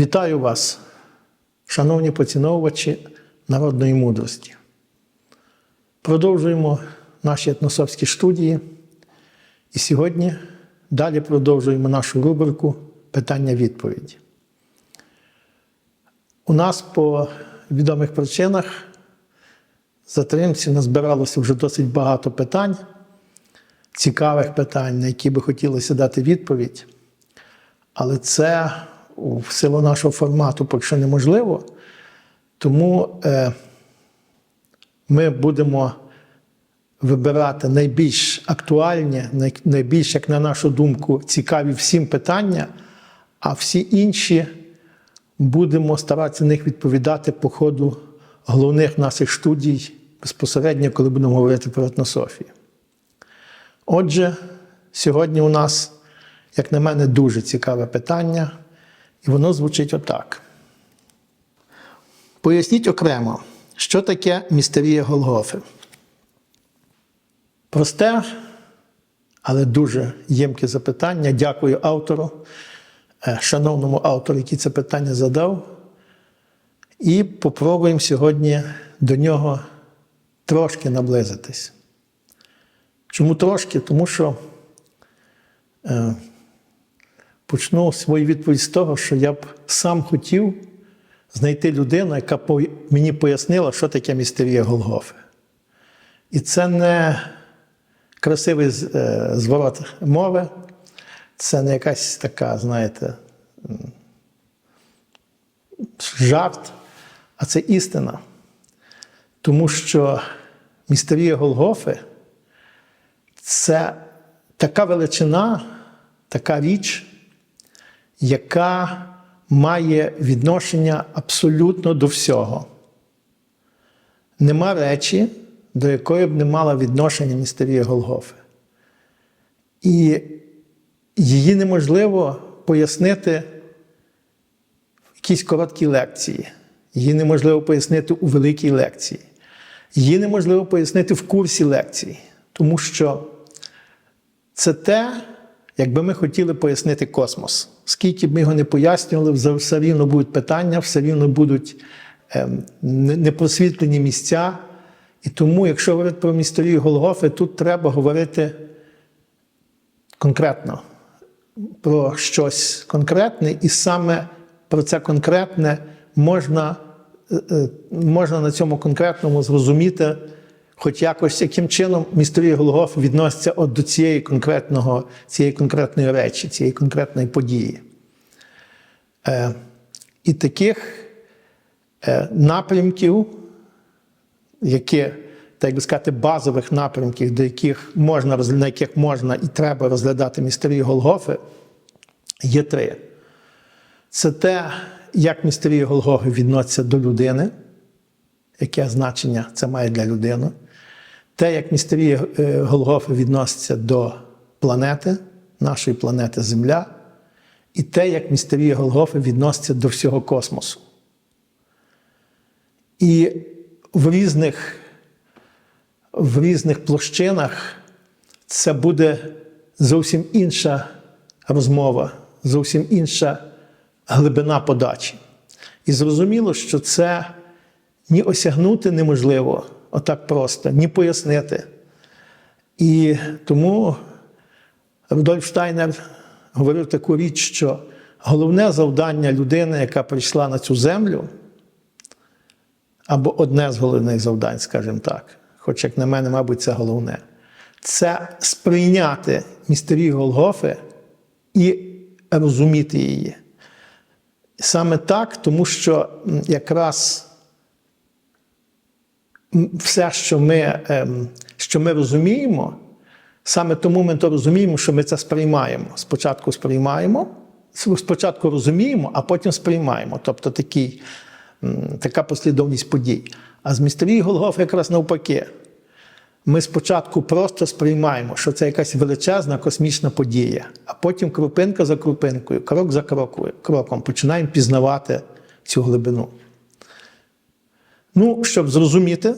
Вітаю вас, шановні поціновувачі народної мудрості. Продовжуємо наші етносовські студії. І сьогодні далі продовжуємо нашу рубрику Питання-відповіді. У нас по відомих причинах затримці назбиралося вже досить багато питань, цікавих питань, на які би хотілося дати відповідь. Але це в силу нашого формату поки що неможливо. Тому е, ми будемо вибирати найбільш актуальні, найбільш, як на нашу думку, цікаві всім питання, а всі інші будемо старатися на них відповідати по ходу головних наших студій безпосередньо, коли будемо говорити про етнософію. Отже, сьогодні у нас, як на мене, дуже цікаве питання, і воно звучить отак. Поясніть окремо, що таке містерія Голгофи. Просте, але дуже ємке запитання. Дякую автору, е, шановному автору, який це питання задав. І попробуємо сьогодні до нього трошки наблизитись. Чому трошки? Тому що е, почну свою відповідь з того, що я б сам хотів знайти людину, яка мені пояснила, що таке містерія Голгофи. І це не красивий е, зворот мови, це не якась така, знаєте, жарт, а це істина. Тому що містерія Голгофи це така величина, така річ, яка має відношення абсолютно до всього. Нема речі, до якої б не мала відношення містерія Голгофи. І її неможливо пояснити в якійсь короткій лекції. Її неможливо пояснити у великій лекції. Її неможливо пояснити в курсі лекцій, тому що це те, якби ми хотіли пояснити космос. Скільки б ми його не пояснювали, все- рівно будуть питання, все рівно будуть ем, непросвітлені місця. І тому, якщо говорити про містерію Голгофи, тут треба говорити конкретно про щось конкретне, і саме про це конкретне можна, е, е, можна на цьому конкретному зрозуміти, хоч якось яким чином містерія Голгофи відноситься от до цієї, конкретного, цієї конкретної речі, цієї конкретної події. Е, і таких е, напрямків, які, так би сказати, базових напрямків, до яких можна, на яких можна і треба розглядати містерію Голгофи, є три. Це те, як містерія Голгофи відноситься до людини, яке значення це має для людини. Те, як містерія е, Голгофи відноситься до планети, нашої планети Земля, і те, як містерія Голгофи відноситься до всього космосу. І в різних, в різних площинах це буде зовсім інша розмова, зовсім інша глибина подачі. І зрозуміло, що це ні осягнути неможливо отак просто, ні пояснити. І тому Рудольф Штайнер говорив таку річ, що головне завдання людини, яка прийшла на цю землю, або одне з головних завдань, скажімо так, хоч як на мене, мабуть, це головне, це сприйняти містерію Голгофи і розуміти її. Саме так, тому що якраз все, що ми, ем, що ми розуміємо, саме тому ми то розуміємо, що ми це сприймаємо. Спочатку сприймаємо, спочатку розуміємо, а потім сприймаємо. Тобто такий, така послідовність подій. А з містерії Голгофи якраз навпаки. Ми спочатку просто сприймаємо, що це якась величезна космічна подія, а потім крупинка за крупинкою, крок за кроком починаємо пізнавати цю глибину. Ну, щоб зрозуміти,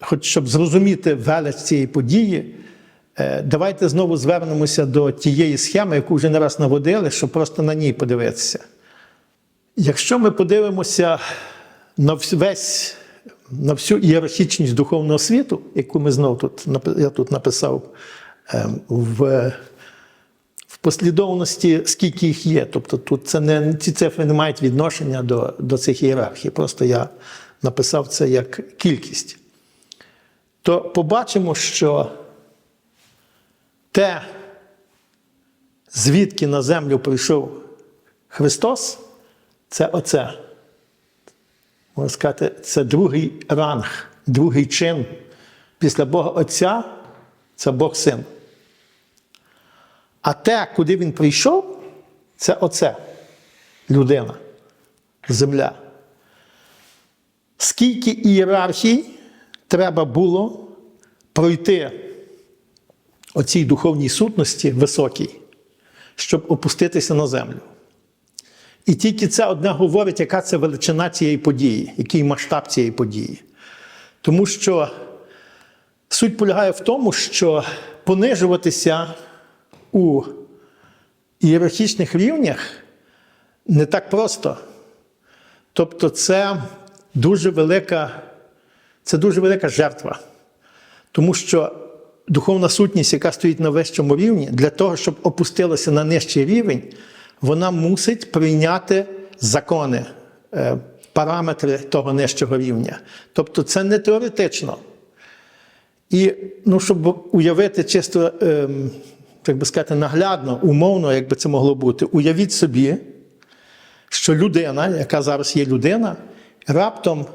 хоч щоб зрозуміти велич цієї події, е, давайте знову звернемося до тієї схеми, яку вже не раз наводили, щоб просто на ній подивитися. Якщо ми подивимося на весь, на всю ієрархічність духовного світу, яку ми знов тут я тут написав ем, в, в послідовності, скільки їх є. Тобто тут це не, ці цифри не мають відношення до, до цих ієрархій. Просто я написав це як кількість. То побачимо, що те, звідки на землю прийшов Христос, це оце. Можна сказати, це другий ранг, другий чин. Після Бога Отця це Бог Син. А те, куди він прийшов, це оце людина, земля. Скільки ієрархій треба було пройти оцій духовній сутності високій, щоб опуститися на землю. І тільки це одне говорить, яка це величина цієї події, який масштаб цієї події. Тому що суть полягає в тому, що понижуватися у ієрархічних рівнях не так просто. Тобто, це дуже велика, це дуже велика жертва. Тому що духовна сутність, яка стоїть на вищому рівні, для того, щоб опустилася на нижчий рівень, вона мусить прийняти закони, е, параметри того нижчого рівня. Тобто це не теоретично. І ну, щоб уявити чисто, ем, так би сказати, наглядно, умовно, як би це могло бути, уявіть собі, що людина, яка зараз є людина, раптом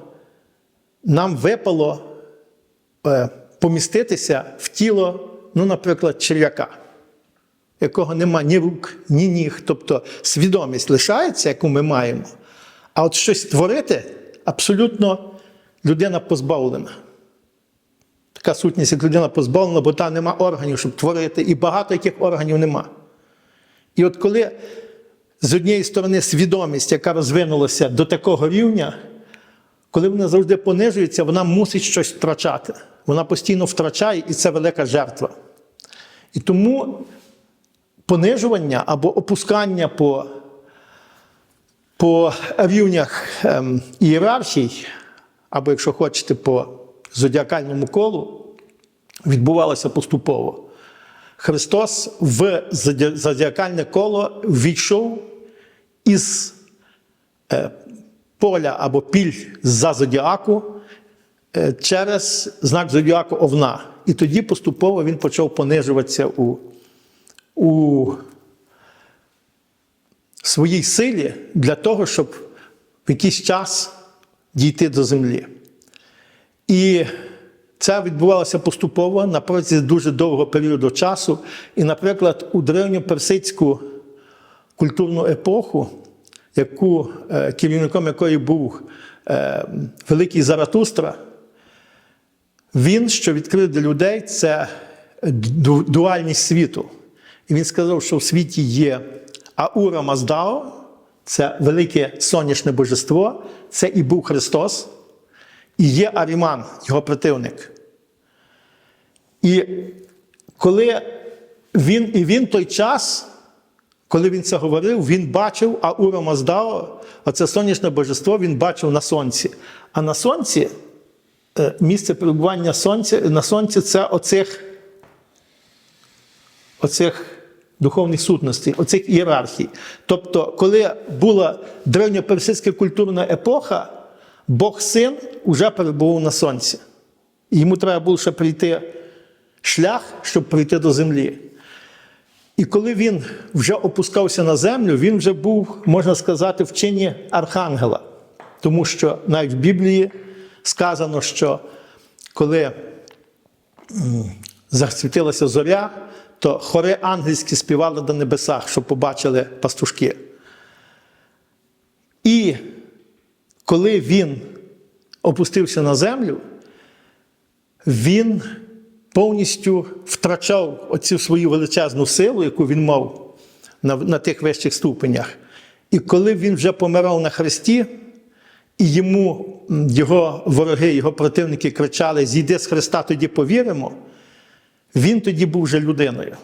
нам випало е, поміститися в тіло, ну, наприклад, черв'яка, якого нема ні рук, ні ніг. Тобто свідомість лишається, яку ми маємо, а от щось створити абсолютно людина позбавлена. Така сутність, як людина позбавлена, бо там нема органів, щоб творити, і багато яких органів нема. І от коли з однієї сторони свідомість, яка розвинулася до такого рівня, коли вона завжди понижується, вона мусить щось втрачати. Вона постійно втрачає, і це велика жертва. І тому понижування або опускання по, по рівнях ем, ієрархій, або, якщо хочете, по зодіакальному колу, відбувалося поступово. Христос в зодіакальне коло війшов із е, поля або піль за зодіаку е, через знак зодіаку Овна. І тоді поступово він почав понижуватися у, у своїй силі для того, щоб в якийсь час дійти до землі. І це відбувалося поступово на протязі дуже довгого періоду часу. І, наприклад, у древньоперсидську культурну епоху, яку, е, керівником якої був е, великий Заратустра, він, що відкрив для людей, це дуальність світу. І він сказав, що в світі є Аура Маздао, це велике сонячне божество, це і був Христос, і є Аріман, його противник. І коли він, і він той час, коли він це говорив, він бачив Аура Маздао, оце сонячне божество, він бачив на сонці. А на сонці, е, місце перебування сонця, на сонці це оцих, оцих духовних сутностей, оцих ієрархій. Тобто, коли була древньоперсидська культурна епоха, Бог син уже перебував на сонці. Йому треба було ще прийти шлях, щоб прийти до землі. І коли він вже опускався на землю, він вже був, можна сказати, в чині архангела. Тому що навіть в Біблії сказано, що коли м, засвітилася зоря, то хори ангельські співали на небесах, щоб побачили пастушки. І коли він опустився на землю, він повністю втрачав оцю свою величезну силу, яку він мав на, на тих вищих ступенях. І коли він вже помирав на хресті, і йому його вороги, його противники кричали: Зійди з Христа, тоді повіримо, він тоді був вже людиною.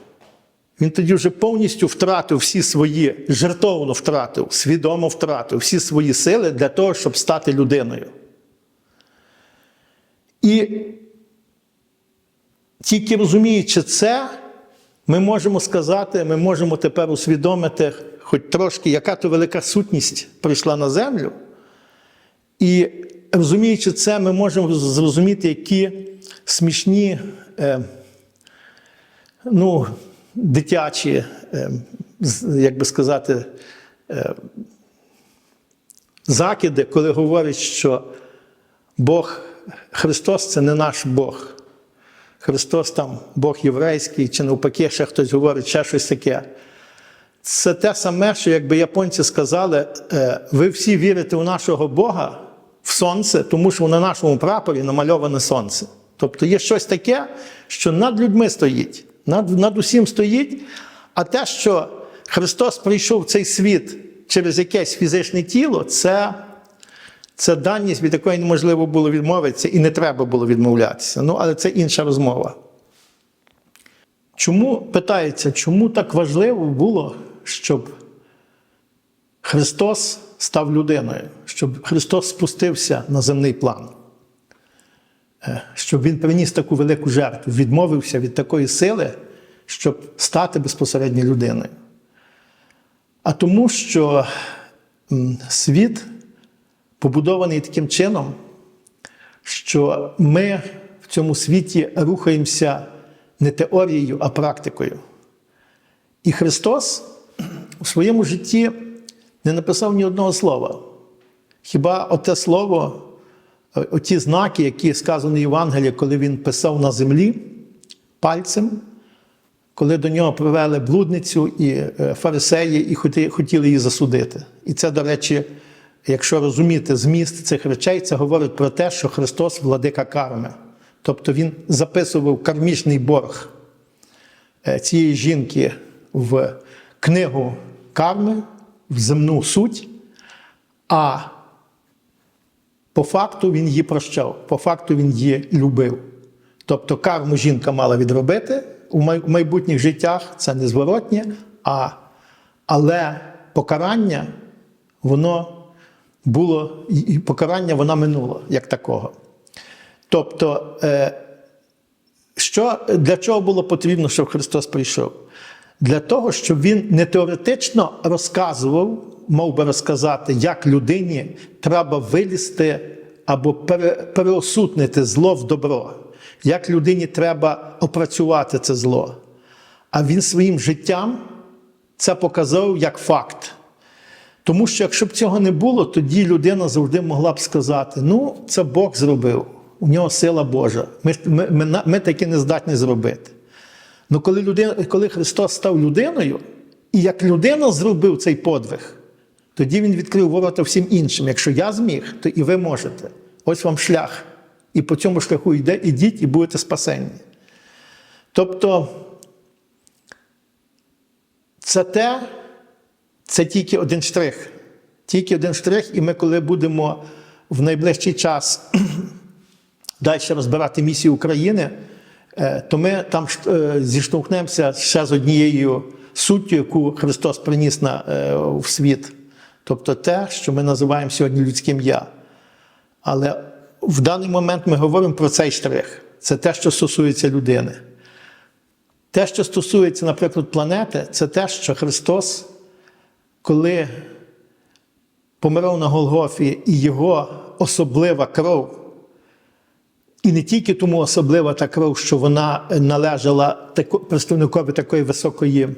він тоді вже повністю втратив всі свої, жертовно втратив, свідомо втратив всі свої сили для того, щоб стати людиною. І тільки розуміючи це, ми можемо сказати, ми можемо тепер усвідомити, хоч трошки, яка то велика сутність прийшла на землю. І розуміючи це, ми можемо зрозуміти, які смішні, е, ну, дитячі, е, як би сказати, е, закиди, коли говорять, що Бог Христос це не наш Бог. Христос там Бог єврейський, чи навпаки, ще хтось говорить, ще щось таке. Це те саме, що якби японці сказали, е, ви всі вірите у нашого Бога в сонце, тому що на нашому прапорі намальоване сонце. Тобто є щось таке, що над людьми стоїть, над, над усім стоїть. А те, що Христос прийшов в цей світ через якесь фізичне тіло, це, це даність, від якої неможливо було відмовитися, і не треба було відмовлятися. Ну, але це інша розмова. Чому питається, чому так важливо було, щоб Христос став людиною, щоб Христос спустився на земний план, Е, щоб Він приніс таку велику жертву, відмовився від такої сили, щоб стати безпосередньо людиною. А тому, що світ побудований таким чином, що ми в цьому світі рухаємося не теорією, а практикою. І Христос у своєму житті не написав ні одного слова. Хіба оте слово, е, оті знаки, які сказані в Євангелії, коли він писав на землі пальцем, коли до нього привели блудницю і е, фарисеї і хотіли її засудити. І це, до речі, якщо розуміти зміст цих речей, це говорить про те, що Христос владика карми. Тобто Він записував кармічний борг е, цієї жінки в книгу карми, в земну суть, а по факту він її прощав, по факту він її любив. Тобто карму жінка мала відробити у майбутніх життях, це незворотнє, а, але покарання, воно було, і покарання вона минуло як такого. Тобто, е, що, для чого було потрібно, щоб Христос прийшов? Для того, щоб Він не теоретично розказував, мов би розказати, як людині треба вилізти або пере, переосутнити зло в добро, як людині треба опрацювати це зло. А він своїм життям це показав як факт. Тому що якщо б цього не було, тоді людина завжди могла б сказати: ну, це Бог зробив, у нього сила Божа. Ми, ми, ми, ми таке не здатні зробити. Ну коли, людина, коли Христос став людиною, і як людина зробив цей подвиг, тоді Він відкрив ворота всім іншим. Якщо я зміг, то і ви можете. Ось вам шлях. І по цьому шляху йде, ідіть і будете спасенні. Тобто, це те, це тільки один штрих. Тільки один штрих, і ми, коли будемо в найближчий час далі розбирати місію України, е, то ми там е, зіштовхнемося ще з однією суттю, яку Христос приніс на, е, в світ. Тобто те, що ми називаємо сьогодні людським я. Але в даний момент ми говоримо про цей штрих. Це те, що стосується людини. Те, що стосується, наприклад, планети, це те, що Христос, коли помирав на Голгофі, і його особлива кров, і не тільки тому особлива та кров, що вона належала представникові такої високої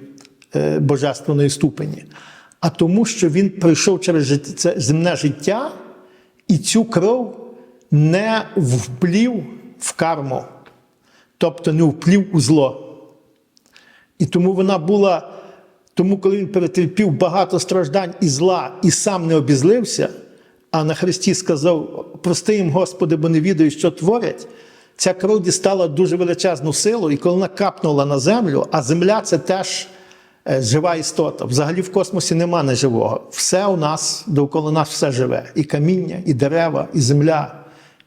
е, божественної ступені, а тому, що він пройшов через це земне життя, і цю кров не вплів в карму, тобто не вплів у зло. І тому вона була, тому коли він перетерпів багато страждань і зла, і сам не обізлився, а на Христі сказав: прости їм, Господи, бо не відають, що творять. Ця кров дістала дуже величезну силу, і коли вона капнула на землю, а земля це теж е, жива істота. Взагалі в космосі нема неживого. Все у нас, довкола нас все живе. І каміння, і дерева, і земля.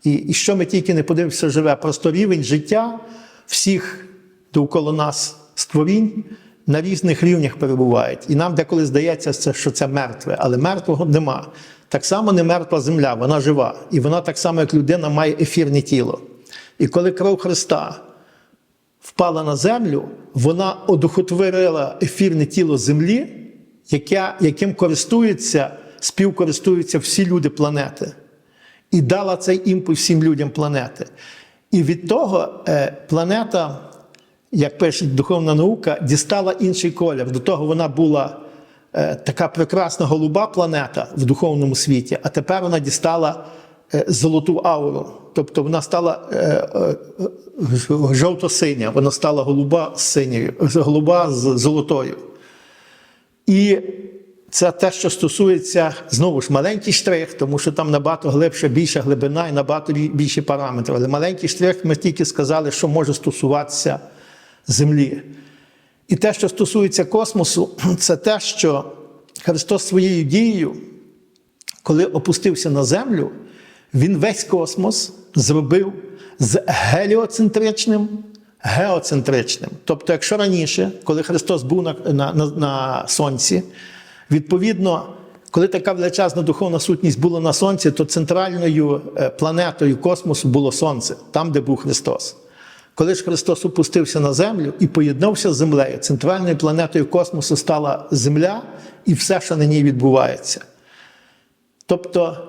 І, і що ми тільки не подивимося, живе. Просто рівень життя всіх довкола нас створінь на різних рівнях перебувають. І нам деколи здається, що це мертве, але мертвого нема. Так само не мертва земля, вона жива. І вона так само, як людина, має ефірне тіло. І коли кров Христа впала на землю, вона одухотворила ефірне тіло землі, яке, яким користуються, співкористуються всі люди планети. І дала цей імпульс всім людям планети. І від того е, планета, як пише духовна наука, дістала інший колір. До того вона була е, така прекрасна голуба планета в духовному світі, а тепер вона дістала е, золоту ауру. Тобто вона стала е, е, е, жовто-синя, вона стала голуба з синьою, голуба з золотою. І це те, що стосується знову ж маленький штрих, тому що там набагато глибша, більша глибина і набагато більші параметри. Але маленький штрих ми тільки сказали, що може стосуватися Землі. І те, що стосується космосу, це те, що Христос своєю дією, коли опустився на землю, він весь космос зробив з геліоцентричним геоцентричним. Тобто, якщо раніше, коли Христос був на, на, на, на Сонці, відповідно, коли така величезна духовна сутність була на Сонці, то центральною е, планетою космосу було Сонце, там, де був Христос. Коли ж Христос опустився на землю і поєднався з землею, центральною планетою космосу стала Земля і все, що на ній відбувається. Тобто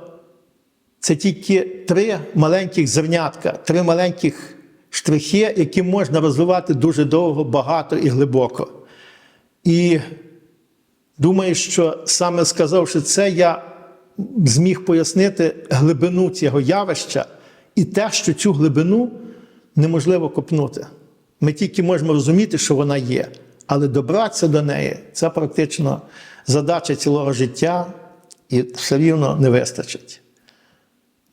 це тільки три маленьких зернятка, три маленьких штрихи, які можна розвивати дуже довго, багато і глибоко. І думаю, що саме сказавши це, я зміг пояснити глибину цього явища і те, що цю глибину неможливо копнути. Ми тільки можемо розуміти, що вона є, але добратися до неї це практично задача цілого життя, і все рівно не вистачить.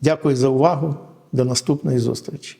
Дякую за увагу. До наступної зустрічі.